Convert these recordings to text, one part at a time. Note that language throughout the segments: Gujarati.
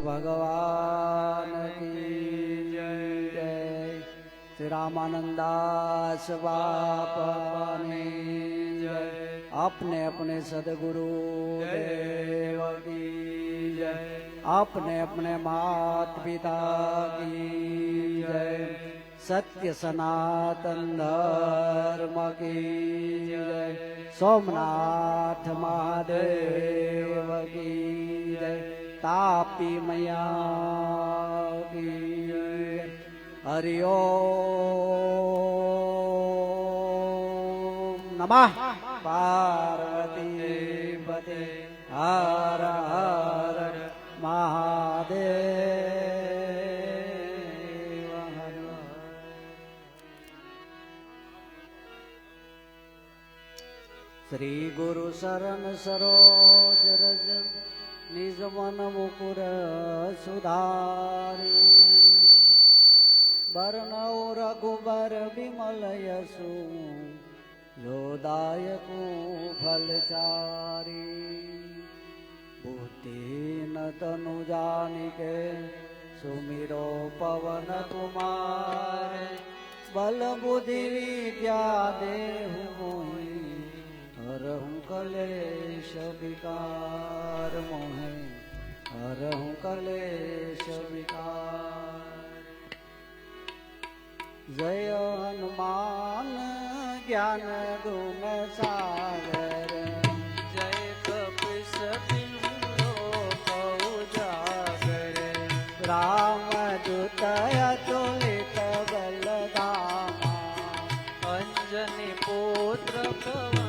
ભગવાન જય. શ્રી રામાનંદાસ બાપાની જય. આપને આપણે સદગુરુ દેવ કી જય. આપને આપણે માત પિતા કી જય. સત્ય સનાતન ધર્મ કી જય. સોમનાથ મહાદેવ કી જય. તાપી મયા હરિઓ નમઃ પાર્વતી પતે હર હર મહાદેવ શ્રી ગુરુ શરણ સરો નિજ મન મુકુર સુધારી. બરનૌ રઘુબર વિમલ યસુ યોદાયકુ ફલચારી. બુદ્ધિ ન તનુ જાનિકે સુમિરો પવન કુમાર બલ બુદ્ધિ વિદ્યા દેહુ हरहु कलेश विकार मोहे, हरहु कलेश विकार। जय हनुमान ज्ञान गुम सागर, जय कपिस जागर। राम दूतया तुलित बलदामा, अंजनी पुत्र कव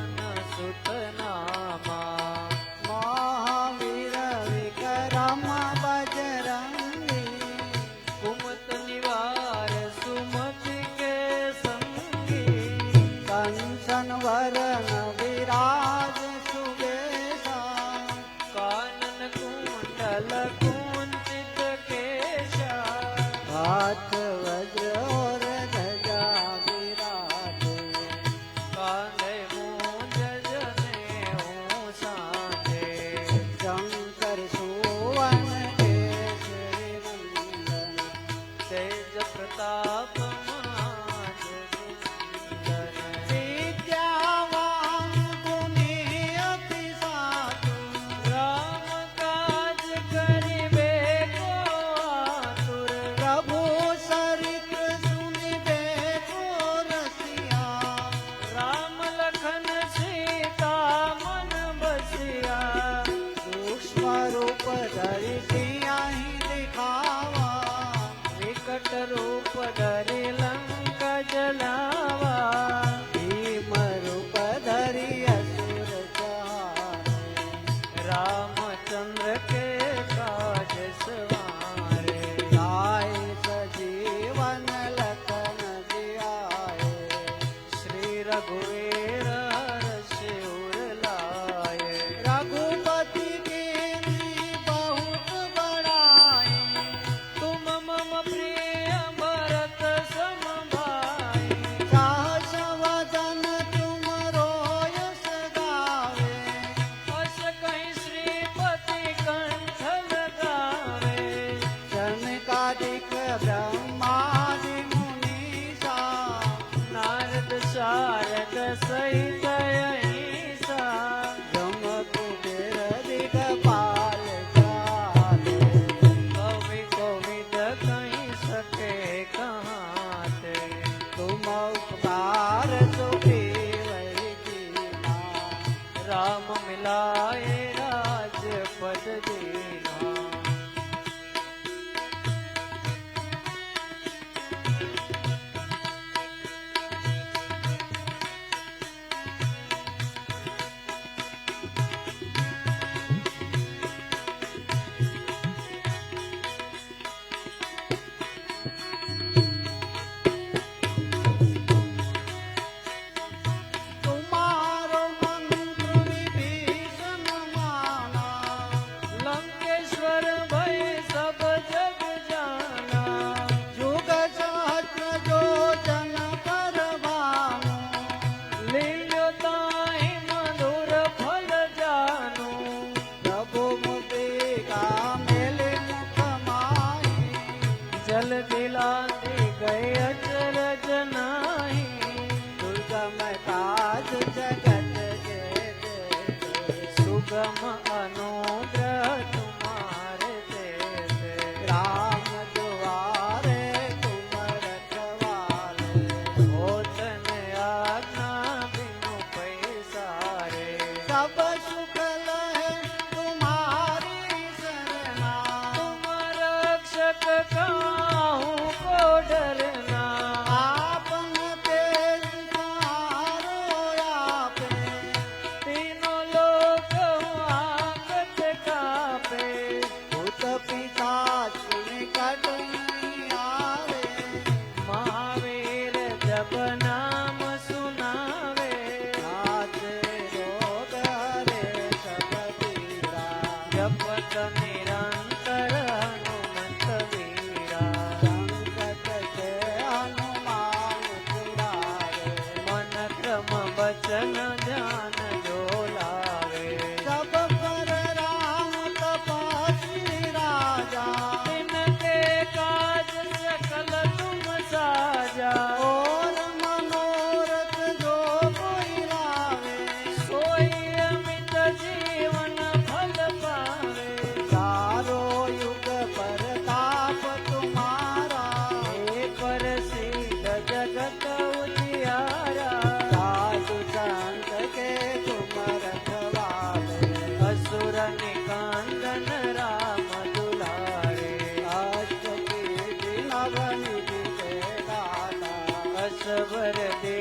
ಬರದೆ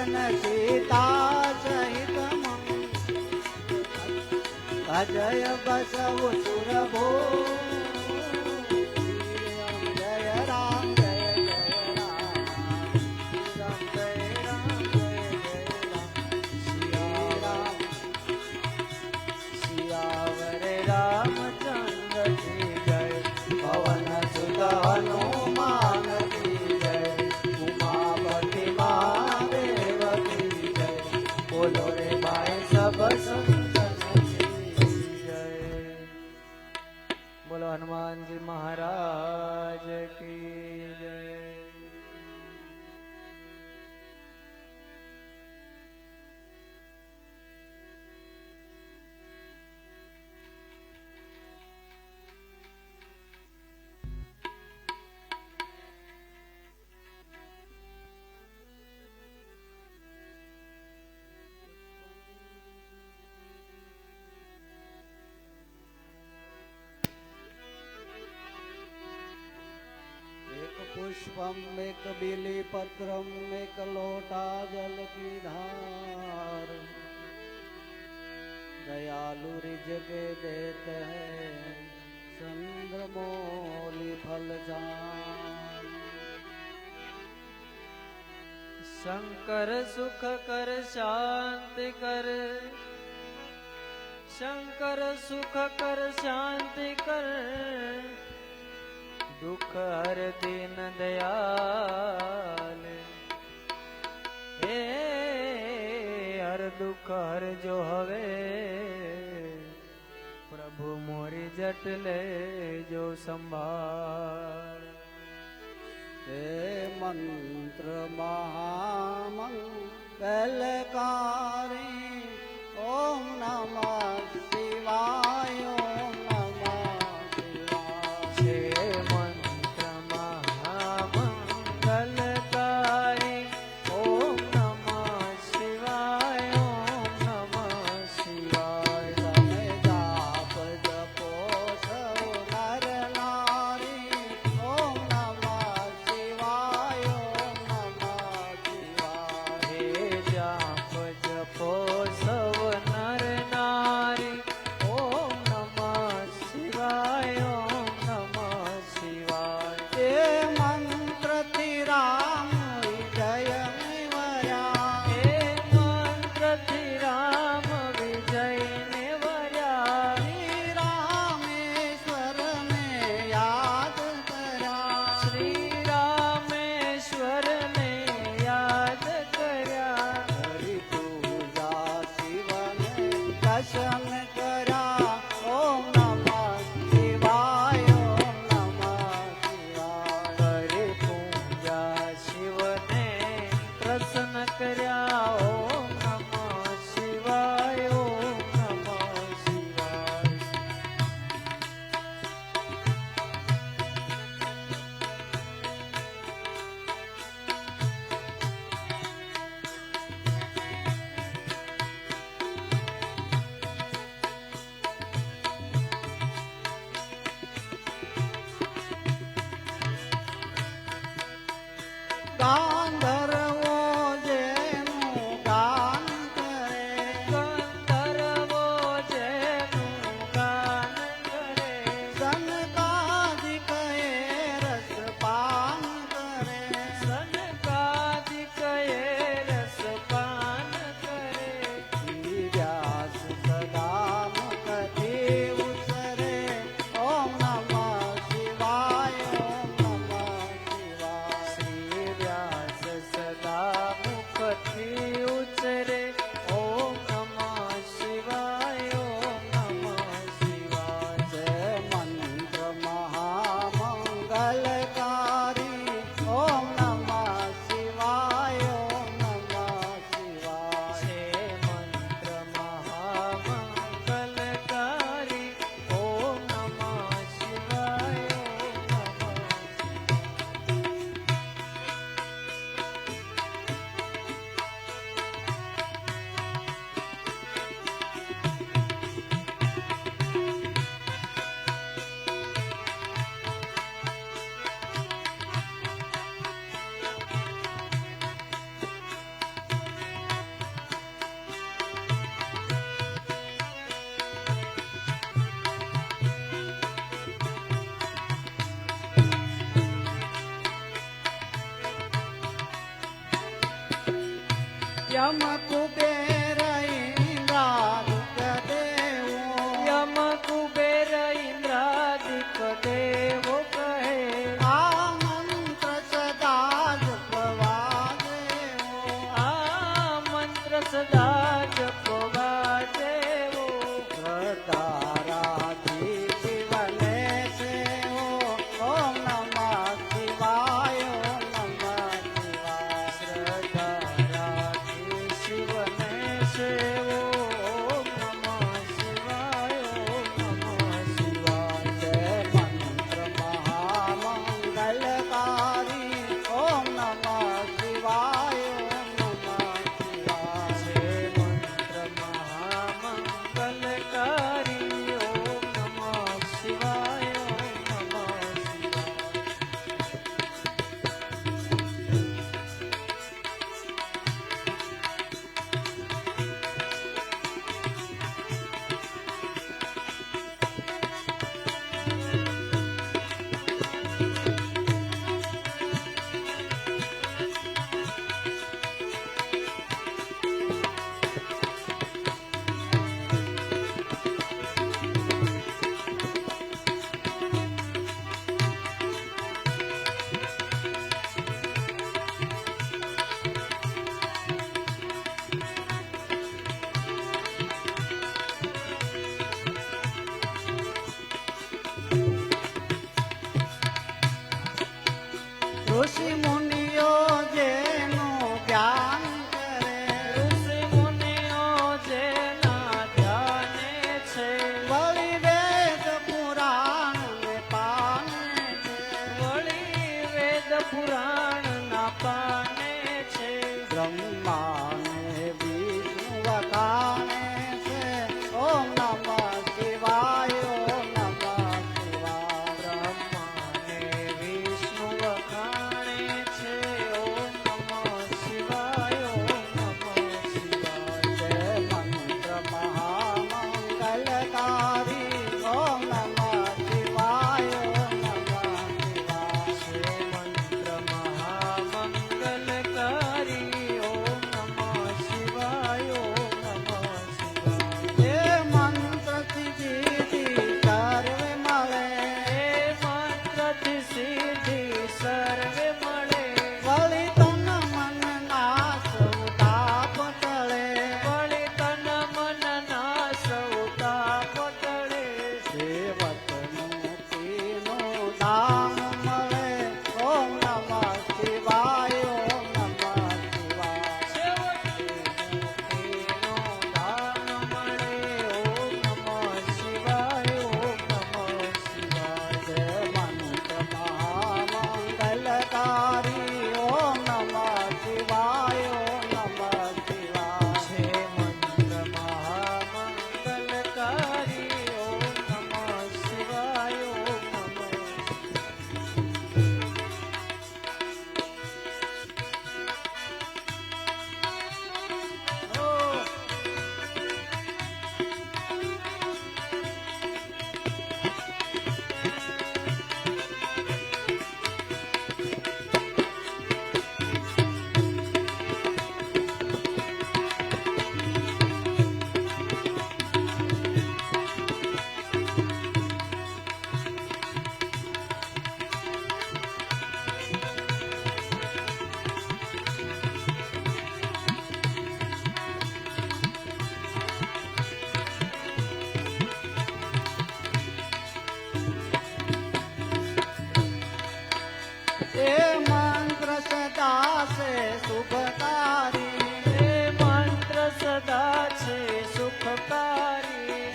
રાવણ સીતા સહિત અજય બસવ સુરભો. पुष्पम एक बिली पत्रम एक लोटा जल की धार। दयालु रिज के देते हैं चंद्र मोली फल जान। शंकर सुख कर शांति कर, शंकर सुख कर शांति कर। દુઃખ હર દિન દયાલ હે હર દુઃખ હર જો હવે પ્રભુ મોરી જટલે જો સંભાળ હે મંત્ર મહામંગલકારી ઓમ નમઃ Mama Cookie.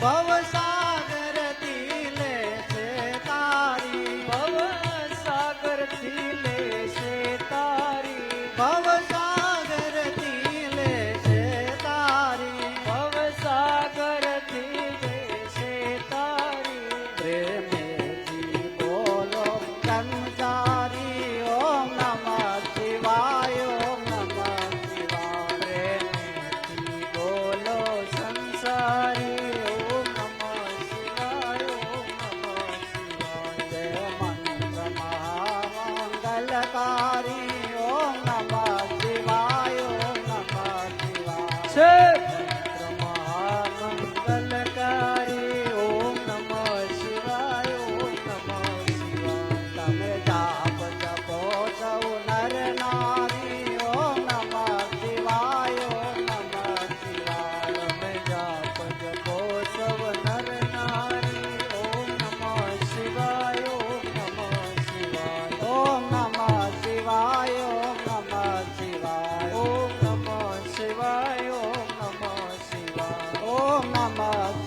Bala તારી 那么